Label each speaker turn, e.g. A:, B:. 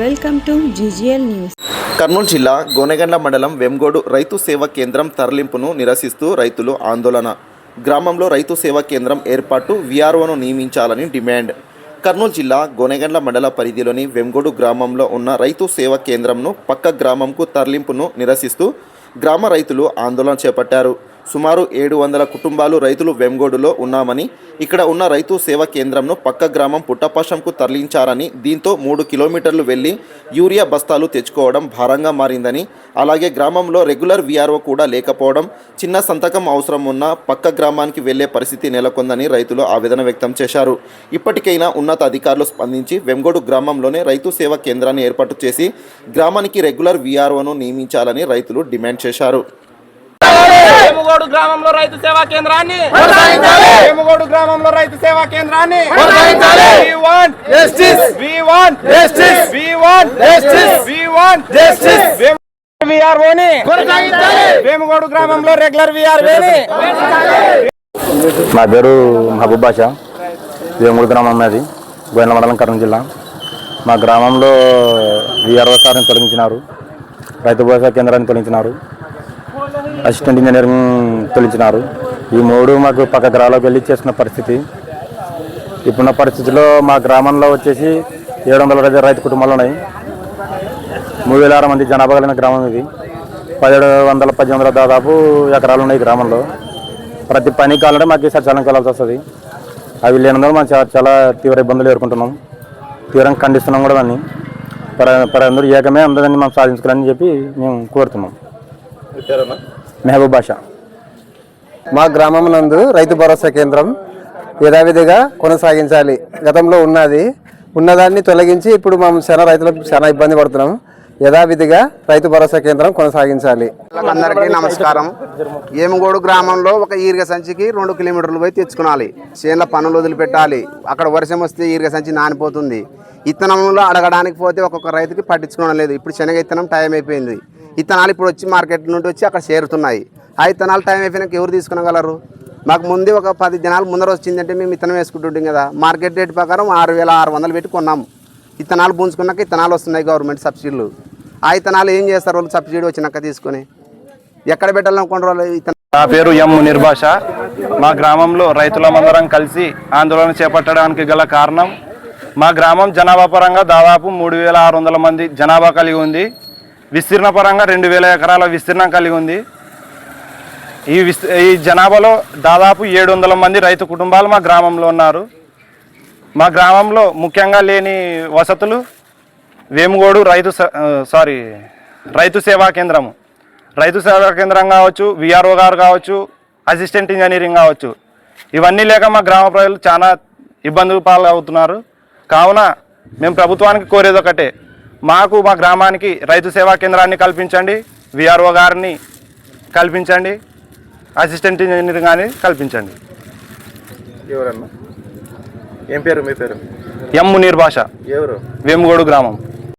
A: Welcome to GGL news.
B: Kurnool జిల్లా గోనెగండ్ల మండలం వెంగోడు రైతు సేవా కేంద్రం తరలింపును నిరసిస్తూ రైతులు ఆందోళన. గ్రామంలో రైతు సేవా కేంద్రం ఏర్పాటు విఆర్ఓను నియమించాలని డిమాండ్. కర్నూలు జిల్లా గోనెగండ్ల మండల పరిధిలోని వెంగోడు గ్రామంలో ఉన్న రైతు సేవా కేంద్రంను పక్క గ్రామంకు తరలింపును నిరసిస్తూ గ్రామ రైతులు ఆందోళన చేపట్టారు. సుమారు ఏడు వందల కుటుంబాలు రైతులు వెంగోడులో ఉన్నామని ఇక్కడ ఉన్న రైతు సేవా కేంద్రంను పక్క గ్రామం పుట్టపాషంకు తరలించారని దీంతో మూడు కిలోమీటర్లు వెళ్ళి యూరియా బస్తాలు తెచ్చుకోవడం భారంగా మారిందని అలాగే గ్రామంలో రెగ్యులర్ వీఆర్ఓ కూడా లేకపోవడం చిన్న సంతకం అవసరం ఉన్న పక్క గ్రామానికి వెళ్ళే పరిస్థితి నెలకొందని రైతులు ఆవేదన వ్యక్తం చేశారు. ఇప్పటికైనా ఉన్నత అధికారులు స్పందించి వెంగోడు గ్రామంలోనే రైతు సేవా కేంద్రాన్ని ఏర్పాటు చేసి గ్రామానికి రెగ్యులర్ వీఆర్ఓను నియమించాలని రైతులు డిమాండ్ చేశారు.
C: వేముగోడు గ్రామంలో రైతు సేవా కేంద్రాన్ని. వేముగోడు గ్రామంలో రైతు సేవా కేంద్రాన్ని. వేముగోడు వేముగోడు గ్రామంలో రెగ్యులర్ విఆర్ఓని
D: నా. పేరు మహబూబ్ బాషా. వేమూడు గ్రామం అది గోయన మండలం కర్నూలు జిల్లా. మా గ్రామంలో విఆర్ఓ సార్ని తొలగించినారు. రైతు భరోసా కేంద్రాన్ని తొలగించినారు. అసిస్టెంట్ ఇంజనీరింగ్ తొలగించినారు ఈ మూడు మాకు పక్క గ్రామాలకు వెళ్ళి చేసిన పరిస్థితి. ఇప్పుడున్న పరిస్థితిలో మా గ్రామంలో వచ్చేసి ఏడు వందల రైతు రైతు కుటుంబాలు ఉన్నాయి. మూడు వేల ఆరు మంది జనాభా కలిగిన గ్రామం ఇది. పదిహేడు వందల పద్దెనిమిది వందల దాదాపు ఎకరాలు ఉన్నాయి గ్రామంలో. ప్రతి పని కావాలంటే మాకు సచాలం వెళ్ళాల్సి వస్తుంది. అవి లేనందువల్ల మనం చాలా చాలా తీవ్ర ఇబ్బందులు ఎదుర్కొంటున్నాం. తీవ్రంగా ఖండిస్తున్నాం కూడా దాన్ని. పర పరందరూ ఏకమే అందరినీ మనం సాధించుకోవాలని చెప్పి మేము కోరుతున్నాం. మెహబూబ్ బాషా.
E: మా గ్రామం నందు రైతు భరోసా కేంద్రం యథావిధిగా కొనసాగించాలి. గతంలో ఉన్నది. ఉన్నదాన్ని తొలగించి ఇప్పుడు మేము చాలా రైతులకు చాలా ఇబ్బంది పడుతున్నాం. యథావిధిగా రైతు భరోసా కేంద్రం కొనసాగించాలి.
F: అందరికీ నమస్కారం. ఏమగోడు గ్రామంలో ఒక ఈరిగ సంచికి రెండు కిలోమీటర్లు పోయి తెచ్చుకోవాలి చేనుల పనులు వదిలిపెట్టాలి. అక్కడ వర్షం వస్తే ఈరిగ సంచి నానిపోతుంది. ఇత్తనంలో అడగడానికి పోతే ఒక్కొక్క రైతుకి పట్టించుకోవడం లేదు. ఇప్పుడు శనగ ఇత్తనం టైం అయిపోయింది. ఇత్తనాలు ఇప్పుడు వచ్చి మార్కెట్ నుండి వచ్చి అక్కడ చేరుతున్నాయి. ఆ ఇత్తనాలు టైం అయిపోయినాక ఎవరు తీసుకునగలరు? మాకు ముందే ఒక పది దినాలు ముందర వచ్చిందంటే మేము ఇత్తనం వేసుకుంటుంటాం కదా. మార్కెట్ రేట్ ప్రకారం ఆరు వేల ఆరు వందలు పెట్టి కొన్నాం. ఇత్తనాలు పుంజుకున్నాక ఇత్తనాలు వస్తున్నాయి గవర్నమెంట్ సబ్సిడీలు ఆ ఇత్తనాలు ఏం చేస్తారు వాళ్ళు సబ్సిడీ వచ్చినాక తీసుకొని? ఎక్కడ పెట్టాలనుకుంటారు వాళ్ళు ఇతను
G: నా పేరు ఎం నిర్భాష మా గ్రామంలో రైతులమందరం కలిసి ఆందోళన చేపట్టడానికి గల కారణం మా గ్రామం జనాభా పరంగా దాదాపు మూడు వేల ఆరు వందల మంది జనాభా కలిగి ఉంది. విస్తీర్ణ పరంగా రెండు వేల ఎకరాల విస్తీర్ణం కలిగి ఉంది. ఈ విస్ ఈ జనాభాలో దాదాపు ఏడు వందల మంది రైతు కుటుంబాలు మా గ్రామంలో ఉన్నారు. మా గ్రామంలో ముఖ్యంగా లేని వసతులు వేముగోడు రైతు స- సారీ రైతు సేవా కేంద్రము. రైతు సేవా కేంద్రం కావచ్చు విఆర్ఓ గారు కావచ్చు అసిస్టెంట్ ఇంజనీరింగ్ కావచ్చు. ఇవన్నీ లేక మా గ్రామ ప్రజలు చాలా ఇబ్బందులు పాలవుతున్నారు. కావున మేము ప్రభుత్వానికి కోరేది ఒకటే మాకు మా గ్రామానికి రైతు సేవా కేంద్రాన్ని కల్పించండి విఆర్ఓ గారిని కల్పించండి అసిస్టెంట్ ఇంజనీరింగ్ కానీ కల్పించండి.
B: ఎవరన్నా ఏం పేరు మీ పేరు?
G: ఎం మునీర్ భాష
B: ఎవరు?
G: వేముగోడు గ్రామం.